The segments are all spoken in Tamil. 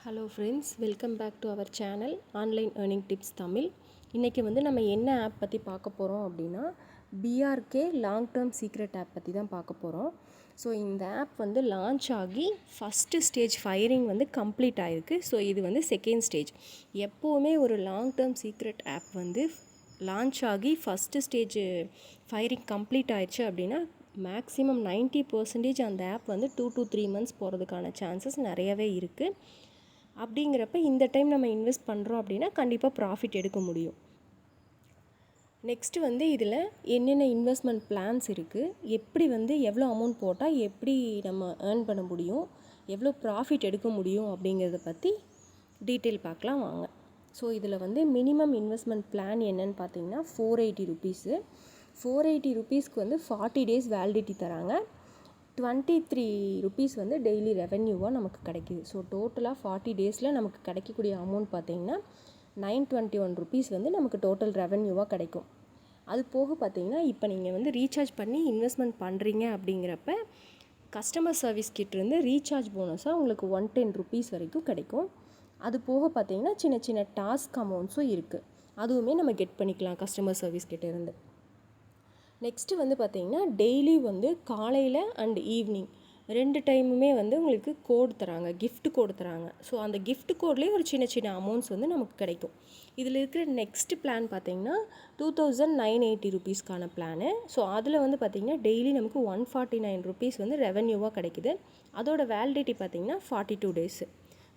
Hello friends welcome back to our channel online earning tips Tamil இன்றைக்கி வந்து நம்ம என்ன ஆப் பற்றி பார்க்க போகிறோம் அப்படின்னா PRK long term secret app பற்றி தான் பார்க்க போகிறோம் ஸோ இந்த ஆப் வந்து லான்ச் ஆகி ஃபஸ்ட்டு ஸ்டேஜ் ஃபயரிங் வந்து கம்ப்ளீட் ஆகிருக்கு ஸோ இது வந்து செகண்ட் ஸ்டேஜ் எப்போவுமே ஒரு லாங் டேர்ம் சீக்ரெட் ஆப் வந்து லான்ச் ஆகி ஃபஸ்ட்டு ஸ்டேஜ் ஃபயரிங் கம்ப்ளீட் ஆயிடுச்சு அப்படின்னா மேக்ஸிமம் நைன்ட்டி பர்சன்டேஜ் அந்த ஆப் வந்து டூ டு த்ரீ மந்த்ஸ் போகிறதுக்கான சான்சஸ் நிறையவே இருக்குது அப்படிங்கிறப்ப இந்த டைம் நம்ம இன்வெஸ்ட் பண்ணுறோம் அப்படின்னா கண்டிப்பாக ப்ராஃபிட் எடுக்க முடியும். நெக்ஸ்ட்டு வந்து இதில் என்னென்ன இன்வெஸ்ட்மெண்ட் பிளான்ஸ் இருக்குது எப்படி வந்து எவ்வளோ அமௌண்ட் போட்டால் எப்படி நம்ம ஏர்ன் பண்ண முடியும் எவ்வளோ ப்ராஃபிட் எடுக்க முடியும் அப்படிங்கிறத பற்றி டீட்டெயில் பார்க்கலாம் வாங்க. ஸோ இதில் வந்து மினிமம் இன்வெஸ்ட்மெண்ட் பிளான் என்னன்னு பார்த்தீங்கன்னா four eighty rupees four eighty ருபீஸ்க்கு வந்து ஃபார்ட்டி டேஸ் வேலிடிட்டி தராங்க. டுவெண்ட்டி த்ரீ ருபீஸ் வந்து டெய்லி ரெவென்யூவாக நமக்கு கிடைக்கிது. ஸோ டோட்டலாக ஃபார்ட்டி டேஸில் நமக்கு கிடைக்கக்கூடிய அமௌண்ட் பார்த்தீங்கன்னா நைன் டுவெண்ட்டி ஒன் ருபீஸ் வந்து நமக்கு டோட்டல் ரெவென்யூவாக கிடைக்கும். அது போக பார்த்தீங்கன்னா இப்போ நீங்கள் வந்து ரீசார்ஜ் பண்ணி இன்வெஸ்ட்மெண்ட் பண்ணுறீங்க அப்படிங்கிறப்ப கஸ்டமர் சர்வீஸ் கிட்டேருந்து ரீசார்ஜ் போனஸாக உங்களுக்கு ஒன் டென் ருபீஸ் வரைக்கும் கிடைக்கும். அது போக பார்த்தீங்கன்னா சின்ன சின்ன டாஸ்க் அமௌண்ட்ஸும் இருக்குது அதுவுமே நம்ம கெட் பண்ணிக்கலாம் கஸ்டமர் சர்வீஸ் கிட்டேருந்து. நெக்ஸ்ட்டு வந்து பார்த்திங்கன்னா டெய்லி வந்து காலையில் அண்ட் ஈவினிங் ரெண்டு டைமுமே வந்து உங்களுக்கு கோடு தராங்க கிஃப்ட் கோடு தராங்க. ஸோ அந்த கிஃப்ட் கோட்லேயே ஒரு சின்ன சின்ன அமௌண்ட்ஸ் வந்து நமக்கு கிடைக்கும். இதில் இருக்கிற நெக்ஸ்ட் பிளான் பார்த்தீங்கன்னா டூ தௌசண்ட் நைன் எயிட்டி ருபீஸ்க்கான பிளானு ஸோ அதில் வந்து பார்த்திங்கன்னா டெய்லி நமக்கு ஒன் ஃபார்ட்டி நைன் ருபீஸ் வந்து ரெவன்யூவாக கிடைக்குது. அதோட வேலிடிட்டி பார்த்திங்கன்னா forty two days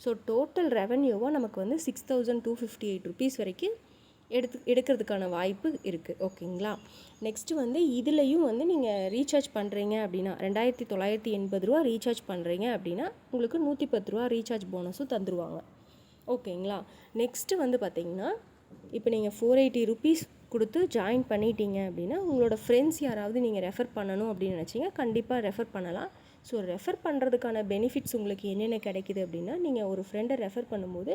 so total ரெவன்யூவாக நமக்கு வந்து six thousand two fifty eight rupees வரைக்கும் எடுத்து எடுக்கிறதுக்கான வாய்ப்பு இருக்குது ஓகேங்களா? நெக்ஸ்ட்டு வந்து இதுலேயும் வந்து நீங்கள் ரீசார்ஜ் பண்ணுறீங்க அப்படின்னா ரெண்டாயிரத்தி தொள்ளாயிரத்தி எண்பது ரூபா ரீசார்ஜ் பண்ணுறீங்க அப்படின்னா உங்களுக்கு நூற்றி பத்து ரூபா ரீசார்ஜ் போனஸும் தந்துருவாங்க. ஓகேங்களா? நெக்ஸ்ட்டு வந்து பார்த்தீங்கன்னா இப்போ நீங்கள் ஃபோர் எயிட்டி ருபீஸ் கொடுத்து ஜாயின் பண்ணிட்டீங்க அப்படின்னா உங்களோட ஃப்ரெண்ட்ஸ் யாராவது நீங்கள் ரெஃபர் பண்ணணும் அப்படின்னு நினச்சிங்க கண்டிப்பாக ரெஃபர் பண்ணலாம். ஸோ ரெஃபர் பண்ணுறதுக்கான பெனிஃபிட்ஸ் உங்களுக்கு என்னென்ன கிடைக்குது அப்படின்னா நீங்கள் ஒரு ஃப்ரெண்டை ரெஃபர் பண்ணும்போது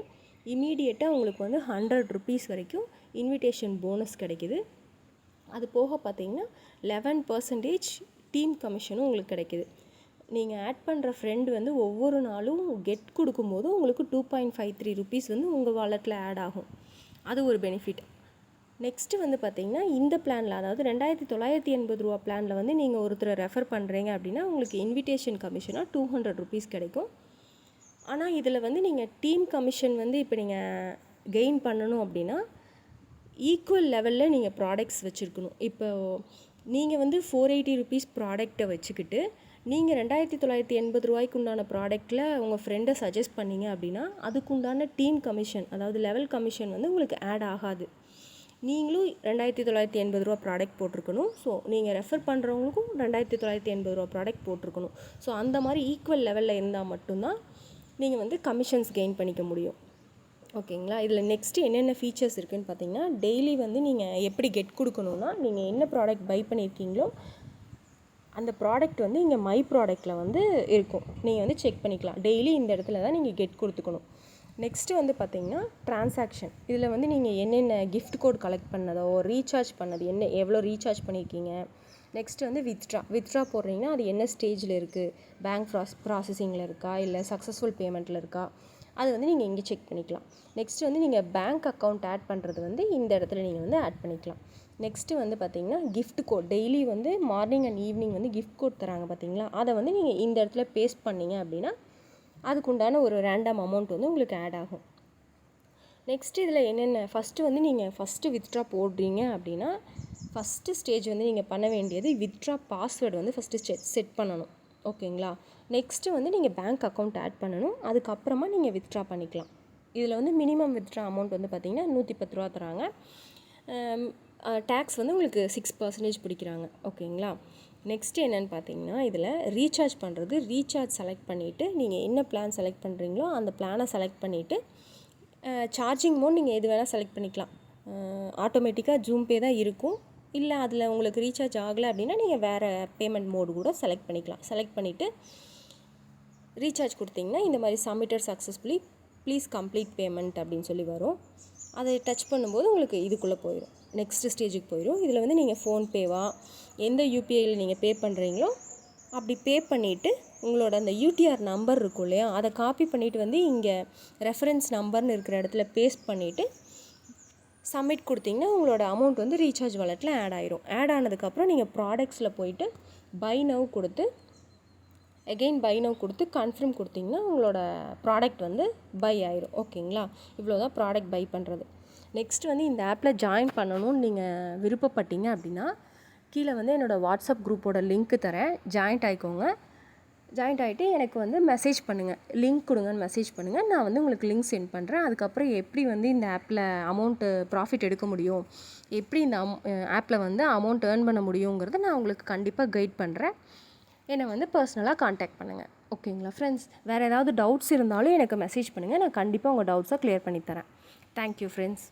இமீடியட்டாக உங்களுக்கு வந்து ஹண்ட்ரட் ருபீஸ் வரைக்கும் இன்விடேஷன் போனஸ் கிடைக்குது. அது போக பார்த்தீங்கன்னா லெவன் பர்சன்டேஜ் டீம் கமிஷனும் உங்களுக்கு கிடைக்குது. நீங்கள் ஆட் பண்ணுற ஃப்ரெண்டு வந்து ஒவ்வொரு நாளும் கெட் கொடுக்கும்போது உங்களுக்கு two point five three rupees வந்து உங்கள் வாலெட்டில் ஆட் ஆகும். அது ஒரு பெனிஃபிட் நெக்ஸ்ட்டு வந்து பார்த்தீங்கன்னா இந்த பிளானில் அதாவது ரெண்டாயிரத்தி தொள்ளாயிரத்தி எண்பது ரூபா பிளானில் வந்து நீங்கள் ஒருத்தரை ரெஃபர் பண்ணுறீங்க அப்படின்னா உங்களுக்கு இன்விடேஷன் கமிஷனாக டூ ஹண்ட்ரட் ருபீஸ் கிடைக்கும். ஆனால் இதில் வந்து நீங்கள் டீம் கமிஷன் வந்து இப்போ நீங்கள் கெயின் பண்ணணும் அப்படின்னா ஈக்குவல் லெவலில் நீங்கள் ப்ராடக்ட்ஸ் வச்சுருக்கணும். இப்போ நீங்கள் வந்து ஃபோர் எயிட்டி ருபீஸ் ப்ராடக்டை வச்சுக்கிட்டு நீங்கள் ரெண்டாயிரத்தி தொள்ளாயிரத்தி எண்பது ரூபாய்க்கு உண்டான ப்ராடக்ட்டில் உங்கள் ஃப்ரெண்டை சஜஸ்ட் பண்ணீங்க அப்படின்னா அதுக்குண்டான டீம் கமிஷன் அதாவது லெவல் கமிஷன் வந்து உங்களுக்கு ஆட் ஆகாது. நீங்களும் ரெண்டாயிரத்தி தொள்ளாயிரத்தி எண்பது ரூபா ப்ராடக்ட் போட்டிருக்கணும். ஸோ நீங்கள் ரெஃபர் பண்ணுறவங்களுக்கும் ரெண்டாயிரத்தி தொள்ளாயிரத்தி எண்பது ரூபா ப்ராடக்ட் போட்டிருக்கணும். ஸோ அந்த மாதிரி ஈக்குவல் லெவலில் இருந்தால் மட்டும்தான் நீங்கள் வந்து கமிஷன்ஸ் கெயின் பண்ணிக்க முடியும். ஓகேங்களா? இதில் நெக்ஸ்ட்டு என்னென்ன ஃபீச்சர்ஸ் இருக்குதுன்னு பார்த்தீங்கன்னா டெய்லி வந்து நீங்கள் எப்படி கெட் கொடுக்கணுன்னா நீங்கள் என்ன ப்ராடக்ட் பை பண்ணியிருக்கீங்களோ அந்த ப்ராடக்ட் வந்து இங்கே மை ப்ராடக்ட்டில் வந்து இருக்கும். நீங்கள் வந்து செக் பண்ணிக்கலாம். டெய்லி இந்த இடத்துல தான் நீங்கள் கெட் கொடுத்துக்கணும். நெக்ஸ்ட்டு வந்து பார்த்திங்கன்னா ட்ரான்சாக்ஷன் இதில் வந்து நீங்கள் என்னென்ன கிஃப்ட் கோட் கலெக்ட் பண்ணதோ ரீசார்ஜ் பண்ணது என்ன எவ்வளோ ரீசார்ஜ் பண்ணியிருக்கீங்க நெக்ஸ்ட் வந்து வித்ட்ரா வித்ட்ரா போடுறீங்கன்னா அது என்ன ஸ்டேஜில் இருக்குது பேங்க் ப்ராஸ் ப்ராசஸிங்கில் இருக்கா? இல்லை சக்ஸஸ்ஃபுல் பேமெண்ட்டில் இருக்கா? அது வந்து நீங்கள் இங்கே செக் பண்ணிக்கலாம். நெக்ஸ்ட் வந்து நீங்கள் பேங்க் அக்கௌண்ட் ஆட் பண்ணுறது வந்து இந்த இடத்துல நீங்கள் வந்து ஆட் பண்ணிக்கலாம். நெக்ஸ்ட்டு வந்து பார்த்திங்கன்னா கிஃப்ட் கோட் டெய்லி வந்து மார்னிங் அண்ட் ஈவினிங் வந்து கிஃப்ட் கோட் தராங்க பார்த்தீங்களா? அதை வந்து நீங்கள் இந்த இடத்துல பேஸ்ட் பண்ணீங்க அப்படின்னா அதுக்குண்டான ஒரு ரேண்டம் அமௌண்ட் வந்து உங்களுக்கு ஆட் ஆகும். நெக்ஸ்ட் இதில் என்னென்ன? ஃபஸ்ட்டு வந்து நீங்கள் ஃபஸ்ட்டு வித்ட்ரா போடுறீங்க அப்படின்னா ஃபஸ்ட்டு ஸ்டேஜ் வந்து நீங்கள் பண்ண வேண்டியது வித்ட்ரா பாஸ்வேர்டு வந்து ஃபஸ்ட்டு செட் செட் பண்ணணும். ஓகேங்களா நெக்ஸ்ட்டு வந்து நீங்கள் பேங்க் அக்கௌண்ட் ஆட் பண்ணணும். அதுக்கப்புறமா நீங்கள் வித்ட்ரா பண்ணிக்கலாம். இதில் வந்து மினிமம் வித்ட்ரா அமௌண்ட் வந்து பார்த்திங்கன்னா நூற்றி பத்து ரூபா தராங்க. டேக்ஸ் வந்து உங்களுக்கு சிக்ஸ் பர்சன்டேஜ் பிடிக்கிறாங்க. ஓகேங்களா நெக்ஸ்ட்டு என்னென்னு பார்த்தீங்கன்னா இதில் ரீசார்ஜ் பண்ணுறது ரீசார்ஜ் செலக்ட் பண்ணிவிட்டு நீங்கள் என்ன பிளான் செலக்ட் பண்ணுறீங்களோ அந்த பிளானை செலக்ட் பண்ணிவிட்டு சார்ஜிங் மோட் நீங்கள் எது வேணால் செலக்ட் பண்ணிக்கலாம். ஆட்டோமேட்டிக்காக ஜூம் பே தான் இருக்கும். இல்லை அதில் உங்களுக்கு ரீசார்ஜ் ஆகலை அப்படின்னா நீங்கள் வேறு பேமெண்ட் மோடு கூட செலக்ட் பண்ணிக்கலாம். செலக்ட் பண்ணிவிட்டு ரீசார்ஜ் கொடுத்தீங்கன்னா இந்த மாதிரி submitted successfully please complete payment அப்படின்னு சொல்லி வரும். அதை டச் பண்ணும்போது உங்களுக்கு இதுக்குள்ளே போயிடும் நெக்ஸ்ட்டு ஸ்டேஜுக்கு போயிடும் இதில் வந்து நீங்கள் ஃபோன்பேவா எந்த யூபிஐயில் நீங்கள் பே பண்ணுறீங்களோ அப்படி பே பண்ணிவிட்டு உங்களோட அந்த யூடிஆர் நம்பர் இருக்கும் இல்லையா? அதை காப்பி பண்ணிவிட்டு வந்து இங்கே ரெஃபரன்ஸ் நம்பர்னு இருக்கிற இடத்துல பேஸ்ட் பண்ணிவிட்டு சப்மிட் கொடுத்தீங்கன்னா உங்களோட அமௌண்ட் வந்து ரீசார்ஜ் வாலெட்டில் ஆட் ஆயிரும். ஆட் ஆனதுக்கப்புறம் நீங்கள் ப்ராடக்ட்ஸில் போயிட்டு பை நவ் கொடுத்து எகெயின் பை நோ கொடுத்து கன்ஃபார்ம் கொடுத்தீங்கன்னா உங்களோட ப்ராடக்ட் வந்து பை ஆயிரும். ஓகேங்களா இவ்வளோ தான் ப்ராடக்ட் பை பண்ணுறது நெக்ஸ்ட் வந்து இந்த ஆப்பில் ஜாயின் பண்ணணும்னு நீங்கள் விருப்பப்பட்டீங்க அப்படின்னா கீழே வந்து என்னோடய வாட்ஸ்அப் குரூப்போட லிங்க்கு தரேன். ஜாயிண்ட் ஆகிக்கோங்க ஜாயின்ட் ஆகிட்டு எனக்கு வந்து மெசேஜ் பண்ணுங்கள் லிங்க் கொடுங்கன்னு மெசேஜ் பண்ணுங்கள் நான் வந்து உங்களுக்கு லிங்க் சென்ட் பண்ணுறேன் அதுக்கப்புறம் எப்படி வந்து இந்த ஆப்பில் அமௌண்ட்டு ப்ராஃபிட் எடுக்க முடியும்? எப்படி இந்த அம் ஆப்பில் வந்து அமௌண்ட் ஏர்ன் பண்ண முடியுங்கிறத நான் உங்களுக்கு கண்டிப்பாக கைட் பண்ணுறேன் என்னை வந்து பர்சனலாக காண்டாக்ட் பண்ணுங்கள் ஓகேங்களா ஃப்ரெண்ட்ஸ் வேறு ஏதாவது டவுட்ஸ் இருந்தாலும் எனக்கு மெசேஜ் பண்ணுங்கள் நான் கண்டிப்பாக உங்கள் டவுட்ஸை க்ளியர் பண்ணித்தரேன் தேங்க்யூ ஃப்ரெண்ட்ஸ்